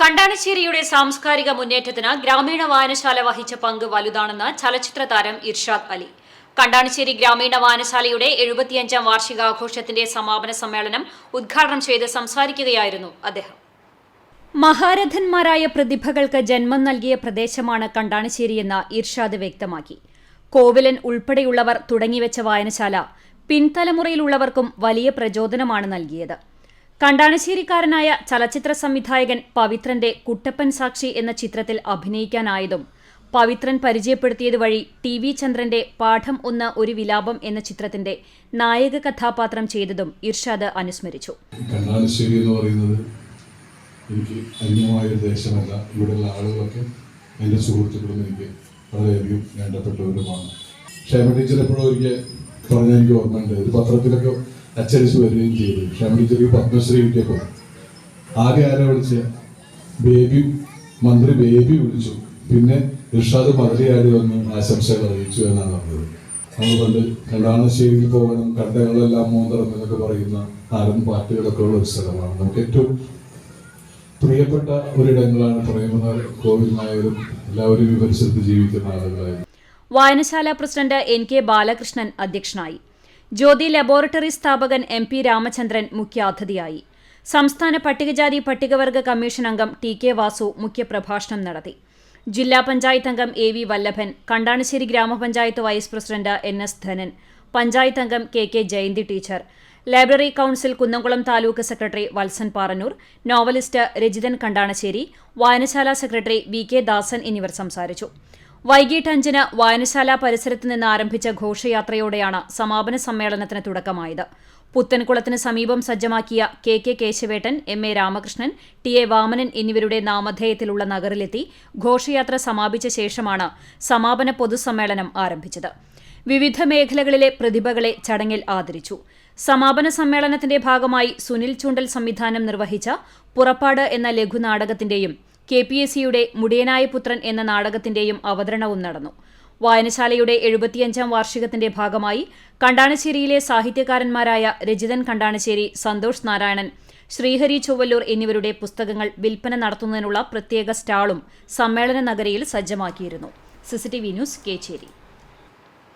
കണ്ടാണശ്ശേരിയുടെ സാംസ്കാരിക മുന്നേറ്റത്തിന് ഗ്രാമീണ വായനശാല വഹിച്ച പങ്ക് വലുതാണെന്ന് ചലച്ചിത്ര താരം ഇർഷാദ് അലി. കണ്ടാനശ്ശേരി ഗ്രാമീണ വായനശാലയുടെ എഴുപത്തിയഞ്ചാം വാർഷികാഘോഷത്തിന്റെ സമാപന സമ്മേളനം ഉദ്ഘാടനം ചെയ്ത് സംസാരിക്കുകയായിരുന്നു അദ്ദേഹം. മഹാരഥന്മാരായ പ്രതിഭകൾക്ക് ജന്മം നൽകിയ പ്രദേശമാണ് കണ്ടാനശ്ശേരിയെന്ന് ഇർഷാദ് വ്യക്തമാക്കി. കോവിലൻ ഉൾപ്പെടെയുള്ളവർ തുടങ്ങിവെച്ച വായനശാല പിൻതലമുറയിലുള്ളവർക്കും വലിയ പ്രചോദനമാണ് നൽകിയത്. കണ്ടാണശ്ശേരിക്കാരനായ ചലച്ചിത്ര സംവിധായകൻ പവിത്രന്റെ കുട്ടപ്പൻ സാക്ഷി എന്ന ചിത്രത്തിൽ അഭിനയിക്കാനായതും പവിത്രൻ പരിചയപ്പെടുത്തിയത് വഴി ടി വി ചന്ദ്രന്റെ പാഠം ഒന്ന് ഒരു വിലാപം എന്ന ചിത്രത്തിന്റെ നായക കഥാപാത്രം ചെയ്തതും ഇർഷാദ് അനുസ്മരിച്ചു. കണ്ണാലശ്ശേരി എന്ന് പറയുന്നത് എനിക്ക് അന്യമായ ദേശമല്ല. ഇവിടെയുള്ള ആളുകളൊക്കെ എന്റെ സുഹൃത്തുക്കളും എനിക്ക് വളരെയധികം വേണ്ടപ്പെട്ടവരുമാണ്. ക്ഷേമ ടീച്ചർ എപ്പോഴും ഒരിക്കൽ പറഞ്ഞ എനിക്ക് ഓർമ്മയുണ്ട്. ഒരു പത്രത്തിലൊക്കെ അച്ചടിച്ച് വരികയും ചെയ്തു. ഈ പത്മശ്രീ കിട്ടിയപ്പോൾ ആകെ ആരെ വിളിച്ച്? ബേബി മന്ത്രി ബേബി വിളിച്ചു. പിന്നെ ഇർഷാദ് മതിലിയാടി വന്ന് ആശംസകൾ അറിയിച്ചു എന്നാണ് പറഞ്ഞത്. നമ്മൾ പണ്ട് കണ്ടാണശ്ശേരിയിൽ പോകണം കണ്ടകളെല്ലാം മോന്തരം എന്നൊക്കെ പറയുന്ന നാടൻ പാട്ടുകളൊക്കെ ഉള്ള ഒരു സ്ഥലമാണ്. നമുക്ക് ഏറ്റവും പ്രിയപ്പെട്ട ഒരിടങ്ങളാണ് പറയുന്നത് കോവിലിനായാലും എല്ലാവരും വിവരിച്ചെടുത്ത് ജീവിക്കുന്ന ആളുകളായിരുന്നു വായനശാല പ്രസിഡന്റ് എൻ കെ ബാലകൃഷ്ണൻ അധ്യക്ഷനായി. ജ്യോതി ലബോറട്ടറി സ്ഥാപകൻ എം പി രാമചന്ദ്രൻ മുഖ്യാതിഥിയായി. സംസ്ഥാന പട്ടികജാതി പട്ടികവർഗ കമ്മീഷൻ അംഗം ടി കെ വാസു മുഖ്യപ്രഭാഷണം നടത്തി. ജില്ലാ പഞ്ചായത്ത് അംഗം എ വി വല്ലഭൻ കണ്ടാണശ്ശേരി ഗ്രാമപഞ്ചായത്ത് vice president N S Dhanan panchayat അംഗം K K Jayanthi teacher library council Kunnamkulam taluk secretary Valsan Parannur novelist Rajithan Kandanassery വായനശാല സെക്രട്ടറി വി കെ ദാസൻ എന്നിവർ സംസാരിച്ചു. വൈകിട്ട് അഞ്ചിന് വായനശാല പരിസരത്ത് നിന്ന് ആരംഭിച്ച ഘോഷയാത്രയോടെയാണ് സമാപന സമ്മേളനത്തിന് തുടക്കമായത്. പുത്തൻകുളത്തിന് സമീപം സജ്ജമാക്കിയ K K Keshavettan M A Ramakrishnan T A Vamanan എന്നിവരുടെ നാമധേയത്തിലുള്ള നഗറിലെത്തി ഘോഷയാത്ര സമാപിച്ച ശേഷമാണ് സമാപന പൊതുസമ്മേളനം ആരംഭിച്ചത്. വിവിധ മേഖലകളിലെ പ്രതിഭകളെ ചടങ്ങിൽ ആദരിച്ചു. സമാപന സമ്മേളനത്തിന്റെ ഭാഗമായി സുനിൽ ചൂണ്ടൽ സംവിധാനം നിർവഹിച്ച പുറപ്പാട് എന്ന ലഘുനാടകത്തിന്റെയും കെ പി എസ് സിയുടെ മുടിയനായ പുത്രൻ എന്ന നാടകത്തിന്റെയും അവതരണവും നടന്നു. വായനശാലയുടെ എഴുപത്തിയഞ്ചാം വാർഷികത്തിന്റെ ഭാഗമായി കണ്ടാണശ്ശേരിയിലെ സാഹിത്യകാരന്മാരായ രജിതൻ കണ്ടാണശ്ശേരി സന്തോഷ് നാരായണൻ ശ്രീഹരി ചൊവ്വല്ലൂർ എന്നിവരുടെ പുസ്തകങ്ങൾ വിൽപ്പന നടത്തുന്നതിനുള്ള പ്രത്യേക സ്റ്റാളും സമ്മേളന നഗരയിൽ സജ്ജമാക്കിയിരുന്നു. CCTV news Kechery.